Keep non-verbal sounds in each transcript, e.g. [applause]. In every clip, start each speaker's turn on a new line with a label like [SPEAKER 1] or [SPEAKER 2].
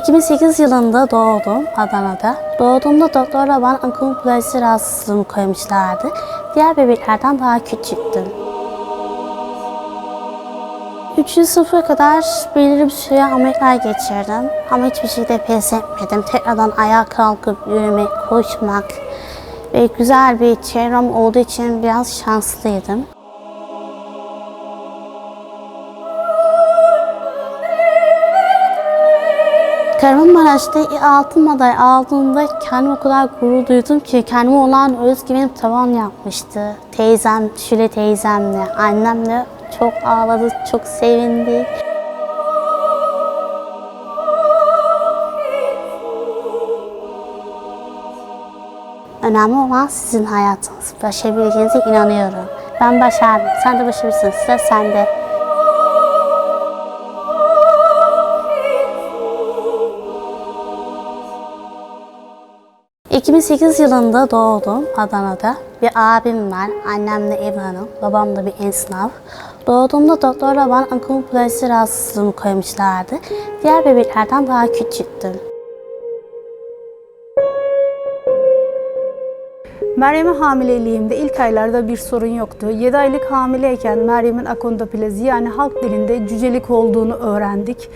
[SPEAKER 1] 2008 yılında doğdum Adana'da. Doğduğumda doktorlar bana akroplasi rahatsızlığımı koymuşlardı. Diğer bebeklerden daha küçüktüm. 3. sınıfa kadar belirli bir süre ameliyatlar geçirdim. Ama hiçbir şekilde pes etmedim. Tekrardan ayağa kalkıp yürümek, koşmak ve güzel bir çevrem olduğu için biraz şanslıydım. Kahramanmaraş'ta altın madalya aldığımda kendime o kadar gurur duydum ki kendime olan özgüvenim tavan yapmıştı. Teyzem, Şule teyzemle, annemle çok ağladı, çok sevindi. Önemli olan sizin hayatınız. Başarabileceğinize inanıyorum. Ben başardım. Sen de başarırsın. Sıra sende. ...2008 yılında doğdum Adana'da. Bir abim var, annemle ev hanım, babam da bir esnaf. Doğduğumda doktorlar bana akroplasi rahatsızlığımı koymuşlardı. Diğer bebeklerden daha küçüktüm.
[SPEAKER 2] Meryem'e hamileliğimde ilk aylarda bir sorun yoktu. 7 aylık hamileyken Meryem'in akondoplezi yani halk dilinde cücelik olduğunu öğrendik.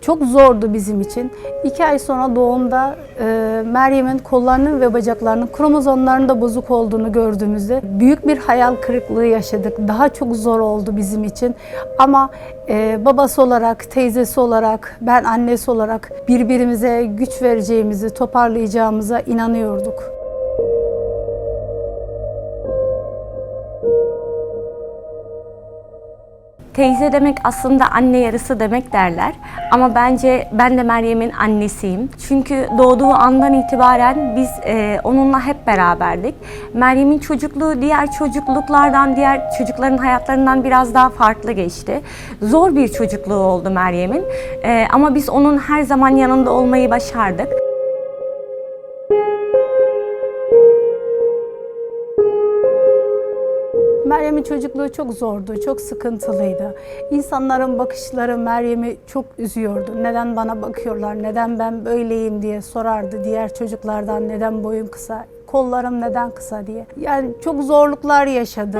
[SPEAKER 2] Çok zordu bizim için. 2 ay sonra doğumda e, Meryem'in kollarının ve bacaklarının kromozomlarında bozuk olduğunu gördüğümüzde büyük bir hayal kırıklığı yaşadık. Daha çok zor oldu bizim için. Ama e, babası olarak, teyzesi olarak, ben annesi olarak birbirimize güç vereceğimizi, toparlayacağımıza inanıyorduk.
[SPEAKER 3] Teyze demek aslında anne yarısı demek derler. Ama bence ben de Meryem'in annesiyim. Çünkü doğduğu andan itibaren biz e, onunla hep beraberdik. Meryem'in çocukluğu diğer çocukluklardan, diğer çocukların hayatlarından biraz daha farklı geçti. Zor bir çocukluğu oldu Meryem'in. E, ama biz onun her zaman yanında olmayı başardık.
[SPEAKER 2] Meryem'in çocukluğu çok zordu, çok sıkıntılıydı. İnsanların bakışları Meryem'i çok üzüyordu. Neden bana bakıyorlar, neden ben böyleyim diye sorardı diğer çocuklardan neden boyum kısa, kollarım neden kısa diye. Yani çok zorluklar yaşadı.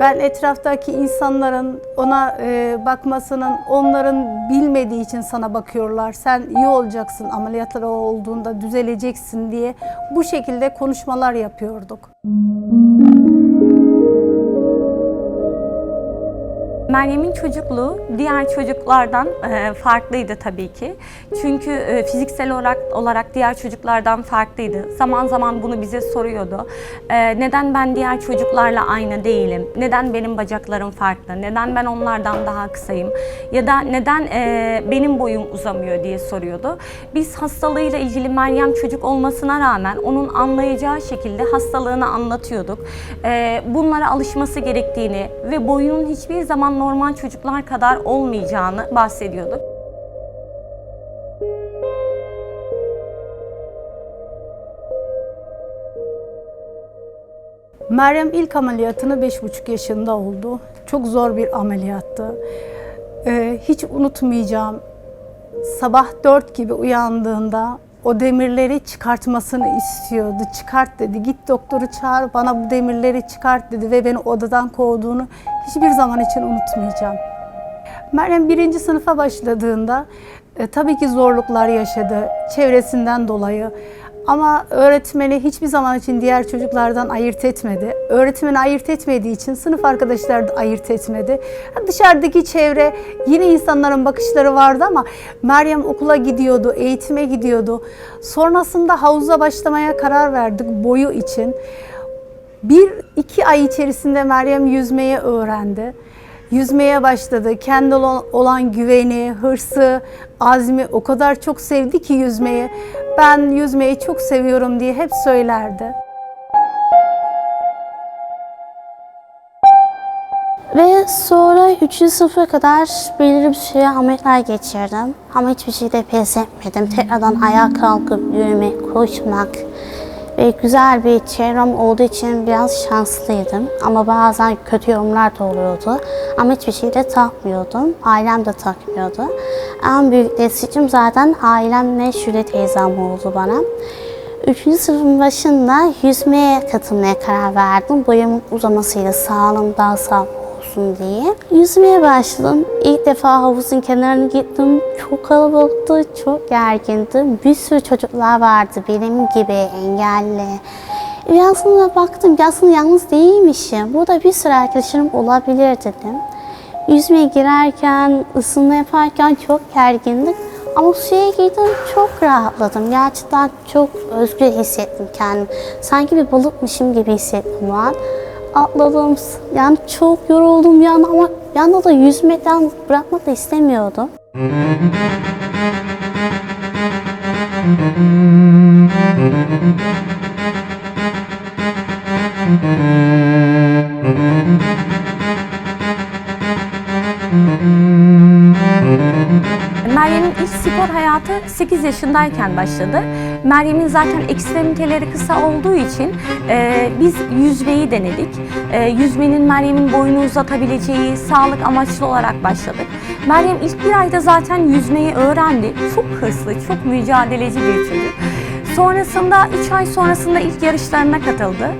[SPEAKER 2] Ben etraftaki insanların ona e, bakmasının, onların bilmediği için sana bakıyorlar. Sen iyi olacaksın, ameliyatlar olduğunda düzeleceksin diye bu şekilde konuşmalar yapıyorduk.
[SPEAKER 3] Meryem'in çocukluğu diğer çocuklardan e, farklıydı tabii ki. Çünkü e, fiziksel olarak olarak diğer çocuklardan farklıydı. Zaman zaman bunu bize soruyordu. E, neden ben diğer çocuklarla aynı değilim? Neden benim bacaklarım farklı? Neden ben onlardan daha kısayım? Ya da neden benim boyum uzamıyor diye soruyordu. Biz hastalığıyla ilgili Meryem çocuk olmasına rağmen onun anlayacağı şekilde hastalığını anlatıyorduk. Bunlara alışması gerektiğini ve boyunun hiçbir zaman normal çocuklar kadar olmayacağını bahsediyorduk.
[SPEAKER 2] Meryem ilk ameliyatını beş buçuk yaşında oldu. Çok zor bir ameliyattı. Ee, hiç unutmayacağım. Sabah dört gibi uyandığında o demirleri çıkartmasını istiyordu. Çıkart dedi. Git doktoru çağır bana bu demirleri çıkart dedi ve beni odadan kovduğunu hiçbir zaman için unutmayacağım. Meryem birinci sınıfa başladığında e, tabii ki zorluklar yaşadı çevresinden dolayı. Ama öğretmeni hiçbir zaman için diğer çocuklardan ayırt etmedi. Öğretmeni ayırt etmediği için sınıf arkadaşları da ayırt etmedi. Dışarıdaki çevre yine insanların bakışları vardı ama Meryem okula gidiyordu, eğitime gidiyordu. Sonrasında havuza başlamaya karar verdik boyu için. Bir iki ay içerisinde Meryem yüzmeyi öğrendi. Yüzmeye başladı. Kendi olan- güveni, hırsı, azmi o kadar çok sevdi ki yüzmeyi. Ben yüzmeyi çok seviyorum diye hep söylerdi.
[SPEAKER 1] Ve sonra 3. sınıfa kadar belirli bir süre ameliyatlar geçirdim. Ama hiçbir şekilde pes etmedim. Tekrardan ayağa kalkıp yürümek, koşmak Ve güzel bir çevrem olduğu için biraz şanslıydım. Ama bazen kötü yorumlar da oluyordu. Ama hiçbir şey de takmıyordum. Ailem de takmıyordu. En büyük destekçim zaten ailemle Şule teyzem oldu bana. Üçüncü sınıfın başında yüzmeye katılmaya karar verdim. Boyamın uzamasıyla sağlığım daha sağlıklı olsun diye. Yüzmeye başladım. İlk defa havuzun kenarına gittim. Çok kalabalıktı, çok gergindi. Bir sürü çocuklar vardı benim gibi engelli. Ve aslında baktım ki aslında yalnız değilmişim. Burada bir sürü arkadaşlarım olabilir dedim. Yüzmeye girerken, ısınma yaparken çok gergindik. Ama suya girdim çok rahatladım. Gerçekten çok özgür hissettim kendimi. Sanki bir balıkmışım gibi hissettim o an. Atladım. Yani çok yoruldum yani ama bir yanda da yüzmekten bırakmak da istemiyordum.
[SPEAKER 3] Meryem'in ilk spor hayatı 8 yaşındayken başladı. Meryem'in zaten ekstremiteleri kısa olduğu için e, biz yüzmeyi denedik. E, yüzmenin Meryem'in boyunu uzatabileceği sağlık amaçlı olarak başladık. Meryem ilk bir ayda zaten yüzmeyi öğrendi. Çok hırslı, çok mücadeleci bir çocuk. Sonrasında 3 ay sonrasında ilk yarışlarına katıldı.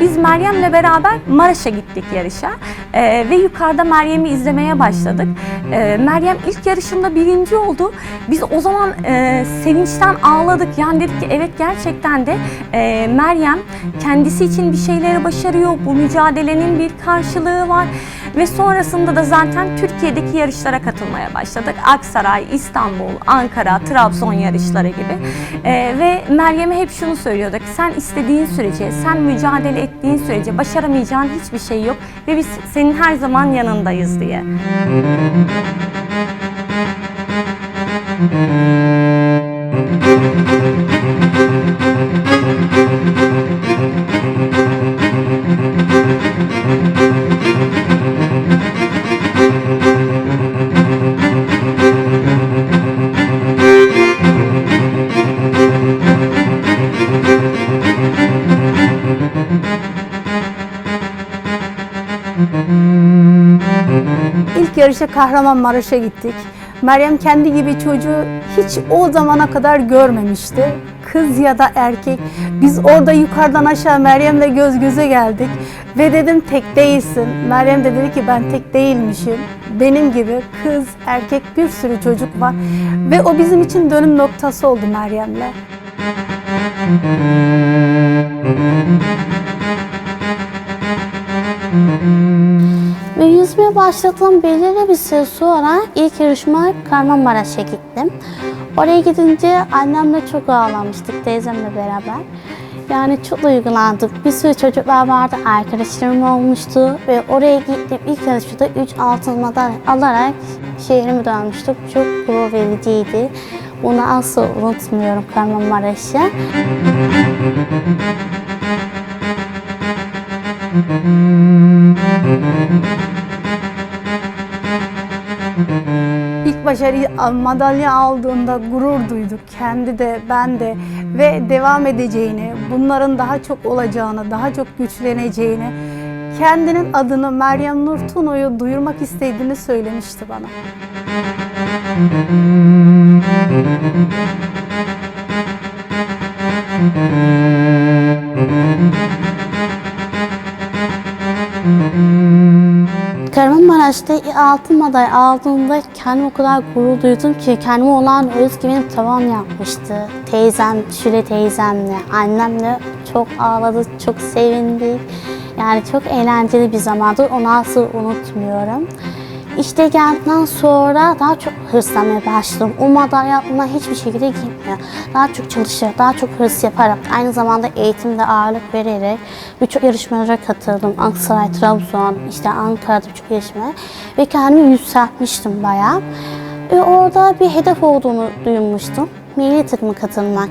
[SPEAKER 3] Biz Meryem'le beraber Maraş'a gittik yarışa Ee, ve yukarıda Meryem'i izlemeye başladık. Ee, Meryem ilk yarışında birinci oldu. Biz o zaman e, sevinçten ağladık. Yani dedik ki evet gerçekten de e, Meryem kendisi için bir şeyleri başarıyor. Bu mücadelenin bir karşılığı var. Ve sonrasında da zaten Türkiye'deki yarışlara katılmaya başladık. Aksaray, İstanbul, Ankara, Trabzon yarışları gibi. Ee, ve Meryem'e hep şunu söylüyorduk. Sen istediğin sürece, sen mücadele ettiğin sürece başaramayacağın hiçbir şey yok. Ve biz senin her zaman yanındayız diye.
[SPEAKER 2] İlk yarışa Kahramanmaraş'a gittik. Meryem kendi gibi çocuğu hiç o zamana kadar görmemişti. Kız ya da erkek. Biz orada yukarıdan aşağı Meryem'le göz göze geldik. Ve dedim tek değilsin. Meryem de dedi ki ben tek değilmişim. Benim gibi kız, erkek bir sürü çocuk var. Ve o bizim için dönüm noktası oldu Meryem'le.
[SPEAKER 1] Ve yüzmeye başladığım belirli bir süre sonra ilk yarışma Kahramanmaraş'a gittim. Oraya gidince annemle çok ağlamıştık teyzemle beraber. Yani çok duygulandık. Bir sürü çocuklar vardı, arkadaşlarım olmuştu ve oraya gittim. İlk yarışmada 3 altın madalya alarak şehrime dönmüştük. Çok gurur vericiydi. Bunu asla unutmuyorum Kahramanmaraş'ı.
[SPEAKER 2] İlk başarıyı madalya aldığında gurur duyduk. Kendi de ben de ve devam edeceğini, bunların daha çok olacağını, daha çok güçleneceğini, kendinin adını Meryem Nur Tuno'yu duyurmak istediğini söylemişti bana. [laughs]
[SPEAKER 1] Kahramanmaraş'ta altın madalya aldığımda kendimi o kadar gurur duydum ki kendime olan özgüvenim tavan yapmıştı. Teyzem, Şule teyzemle, annemle çok ağladık, çok sevindik. Yani çok eğlenceli bir zamandı. Onu asla unutmuyorum. İşte geldikten sonra daha çok hırslanmaya başladım. Madalya aklımdan hiçbir şekilde gitmiyor. Daha çok çalışarak, daha çok hırs yaparak, aynı zamanda eğitimde ağırlık vererek birçok yarışmalara katıldım. Aksaray, Trabzon, işte Ankara'da birçok yarışmaya ve kendimi yükseltmiştim bayağı. Ve orada bir hedef olduğunu duymuştum. Milli takıma katılmak.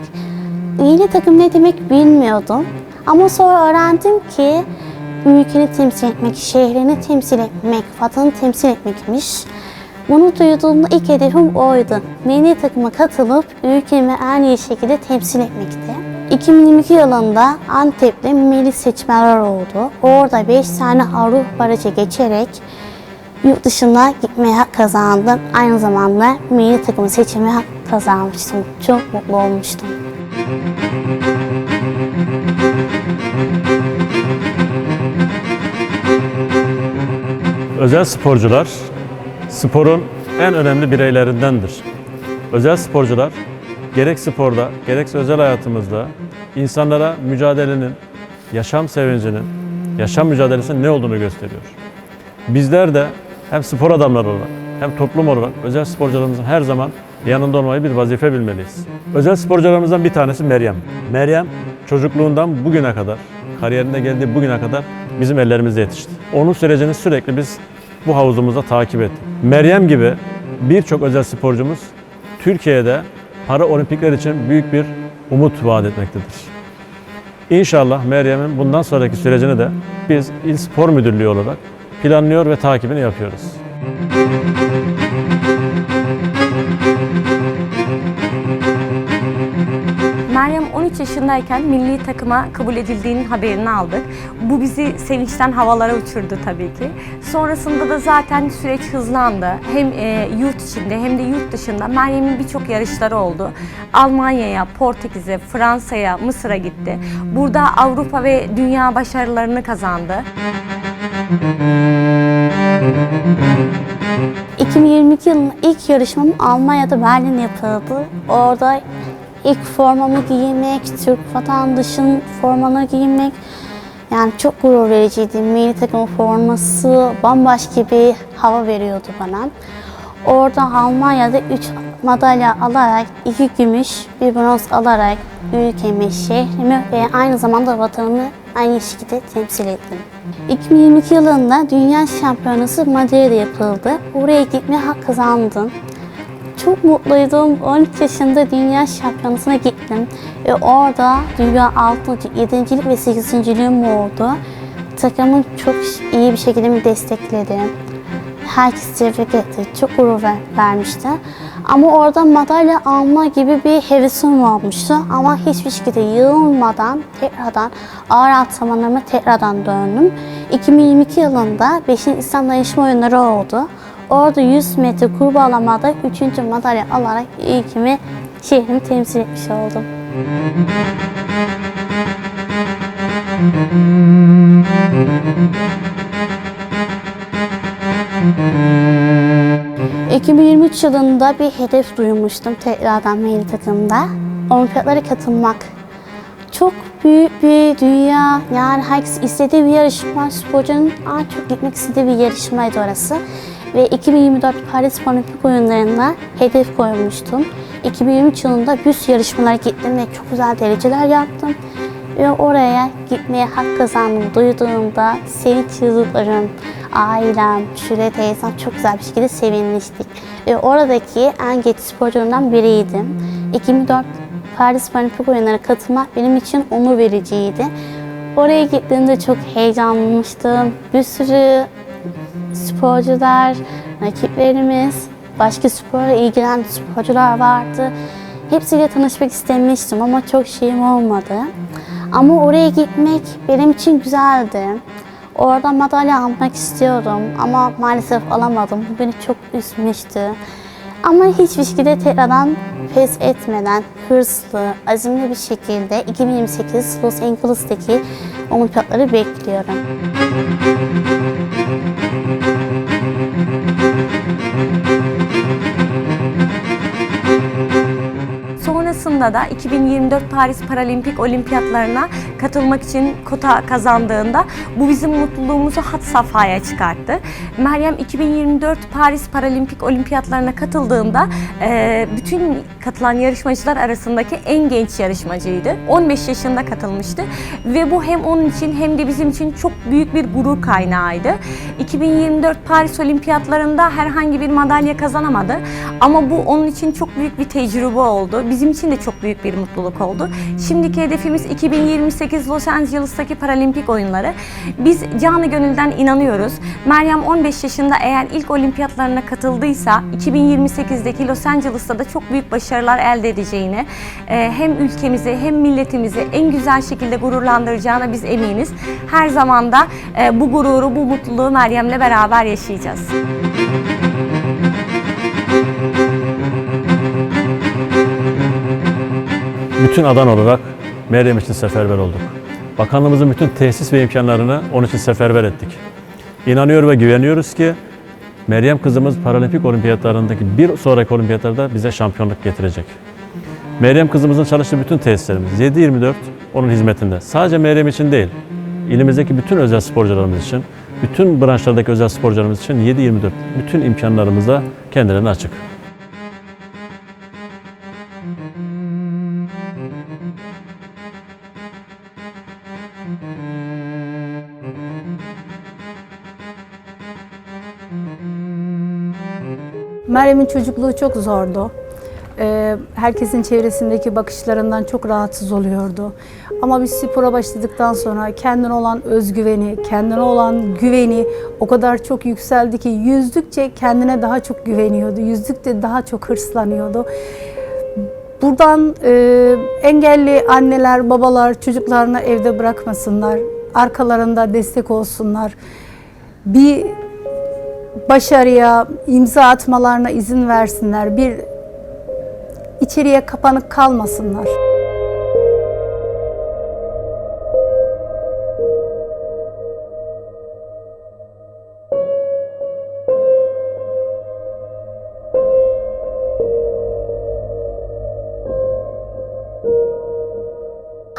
[SPEAKER 1] Milli takım ne demek bilmiyordum. Ama sonra öğrendim ki ülkeni temsil etmek, şehrini temsil etmek, vatanı temsil etmekmiş. Bunu duyduğumda ilk hedefim oydu. Milli takıma katılıp ülkemi en iyi şekilde temsil etmekti. 2022 yılında Antep'te milli seçmeler oldu. Orada 5 tane Avrupa barajı geçerek yurt dışına gitmeye hak kazandım. Aynı zamanda milli takımı seçimi hak kazanmıştım. Çok mutlu olmuştum.
[SPEAKER 4] Özel sporcular sporun en önemli bireylerindendir. Özel sporcular gerek sporda gerekse özel hayatımızda insanlara mücadelenin, yaşam sevincinin, yaşam mücadelesinin ne olduğunu gösteriyor. Bizler de hem spor adamları olarak hem toplum olarak özel sporcularımızın her zaman yanında olmayı bir vazife bilmeliyiz. Özel sporcularımızdan bir tanesi Meryem. Meryem çocukluğundan bugüne kadar, kariyerinde geldiği bugüne kadar bizim ellerimizde yetişti. Onun sürecini sürekli biz bu havuzumuzda takip ettik. Meryem gibi birçok özel sporcumuz Türkiye'de para olimpikler için büyük bir umut vaat etmektedir. İnşallah Meryem'in bundan sonraki sürecini de biz İl Spor Müdürlüğü olarak planlıyor ve takibini yapıyoruz.
[SPEAKER 3] Meryem 13 yaşındayken milli takıma kabul edildiğinin haberini aldık. Bu bizi sevinçten havalara uçurdu tabii ki. Sonrasında da zaten süreç hızlandı. Hem e, yurt içinde hem de yurt dışında Meryem'in birçok yarışları oldu. Almanya'ya, Portekiz'e, Fransa'ya, Mısır'a gitti. Burada Avrupa ve dünya başarılarını kazandı.
[SPEAKER 1] 2022 yılının ilk yarışmam Almanya'da Berlin yapıldı. Orada ilk formamı giymek, Türk vatandaşının formanı giymek yani çok gurur vericiydi. Milli takım forması bambaşka bir hava veriyordu bana. Orada Almanya'da 3 madalya alarak, 2 gümüş, bir bronz alarak ülkemi, şehrimi ve aynı zamanda vatanımı aynı şekilde temsil ettim. 2022 yılında Dünya Şampiyonası Madrid'de yapıldı. Oraya gitmeye hak kazandım. Çok mutluydum. 13 yaşında Dünya Şampiyonası'na gittim. Ve orada Dünya 6. 7. ve 8. oldu. Takımım çok iyi bir şekilde beni destekledi. Herkes tebrik etti. Çok gurur ver- vermişti. Ama orada madalya alma gibi bir hevesim olmuştu. Ama hiçbir şekilde yığılmadan tekrardan ağır antrenmanlarıma tekrardan döndüm. 2022 yılında 5. İslam Dayanışma Oyunları oldu. Orada 100 metre kurbağalamada 3. madalya alarak ülkemi, şehrimi temsil etmiş oldum. ...2023 yılında bir hedef duymuştum tekrardan milli takımda. Olimpiyatlara katılmak. Çok büyük bir dünya. Yani herkes istediği bir yarışma. Sporcunun en çok gitmek istediği bir yarışmaydı orası. Ve 2024 Paris Olimpik Oyunları'nda hedef koymuştum. 2023 yılında bir sürü gittim ve çok güzel dereceler yaptım. Ve oraya gitmeye hak kazandım duyduğumda senin çocuklarım, ailem, Şule teyzem çok güzel bir şekilde sevinmiştik. Ve oradaki en geç sporcularından biriydim. 2004 Paris Olimpik Oyunları'na katılmak benim için onur vericiydi. Oraya gittiğimde çok heyecanlanmıştım. Bir sürü sporcular, rakiplerimiz, başka sporla ilgilenen sporcular vardı. Hepsiyle tanışmak istemiştim ama çok şeyim olmadı. Ama oraya gitmek benim için güzeldi. Orada madalya almak istiyordum ama maalesef alamadım. Bu beni çok üzmüştü. Ama hiçbir şekilde tekrardan pes etmeden hırslı, azimli bir şekilde 2028 Los Angeles'taki olimpiyatları bekliyorum.
[SPEAKER 3] Sonrasında da 2024 Paris Paralimpik Olimpiyatlarına katılmak için kota kazandığında bu bizim mutluluğumuzu had safhaya çıkarttı. Meryem 2024 Paris Paralimpik Olimpiyatlarına katıldığında e, bütün katılan yarışmacılar arasındaki en genç yarışmacıydı. 15 yaşında katılmıştı ve bu hem onun için hem de bizim için çok büyük bir gurur kaynağıydı. 2024 Paris Olimpiyatlarında herhangi bir madalya kazanamadı ama bu onun için çok büyük bir tecrübe oldu. Bizim için de çok büyük bir mutluluk oldu. Şimdiki hedefimiz 2028 Los Angeles'taki Paralimpik oyunları. Biz canı gönülden inanıyoruz. Meryem 15 yaşında eğer ilk olimpiyatlarına katıldıysa 2028'deki Los Angeles'ta da çok büyük başarılar elde edeceğini, e, hem ülkemizi hem milletimizi en güzel şekilde gururlandıracağına biz eminiz. Her zaman da e, bu gururu, bu mutluluğu Meryem'le beraber yaşayacağız.
[SPEAKER 4] Bütün adan olarak Meryem için seferber olduk. Bakanlığımızın bütün tesis ve imkanlarını onun için seferber ettik. İnanıyor ve güveniyoruz ki Meryem kızımız Paralimpik Olimpiyatlarındaki bir sonraki olimpiyatlarda bize şampiyonluk getirecek. Meryem kızımızın çalıştığı bütün tesislerimiz 7-24 onun hizmetinde. Sadece Meryem için değil, ilimizdeki bütün özel sporcularımız için, bütün branşlardaki özel sporcularımız için 7-24 bütün imkanlarımız da kendilerine açık.
[SPEAKER 2] Meryem'in çocukluğu çok zordu. Ee, herkesin çevresindeki bakışlarından çok rahatsız oluyordu. Ama biz spora başladıktan sonra kendine olan özgüveni, kendine olan güveni o kadar çok yükseldi ki yüzdükçe kendine daha çok güveniyordu. Yüzdükçe daha çok hırslanıyordu. Buradan e, engelli anneler, babalar çocuklarını evde bırakmasınlar. Arkalarında destek olsunlar. Bir başarıya imza atmalarına izin versinler. Bir içeriye kapanık kalmasınlar.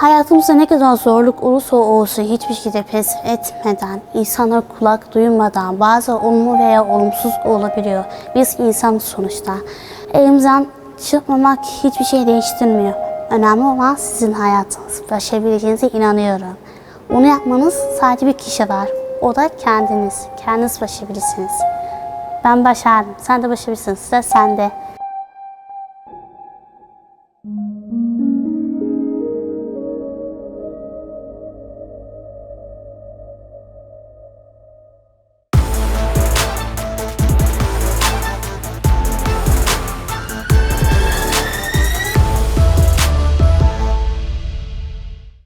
[SPEAKER 1] Hayatımızda ne kadar zorluk olursa olsun hiçbir şekilde pes etmeden, insanlara kulak duymadan bazı olumlu veya olumsuz olabiliyor. Biz insan sonuçta. Elimizden çıkmamak hiçbir şey değiştirmiyor. Önemli olan sizin hayatınız. Başarabileceğinize inanıyorum. Bunu yapmanız sadece bir kişi var. O da kendiniz. Kendiniz başarabilirsiniz. Ben başardım. Sen de başarabilirsin. Sıra sende.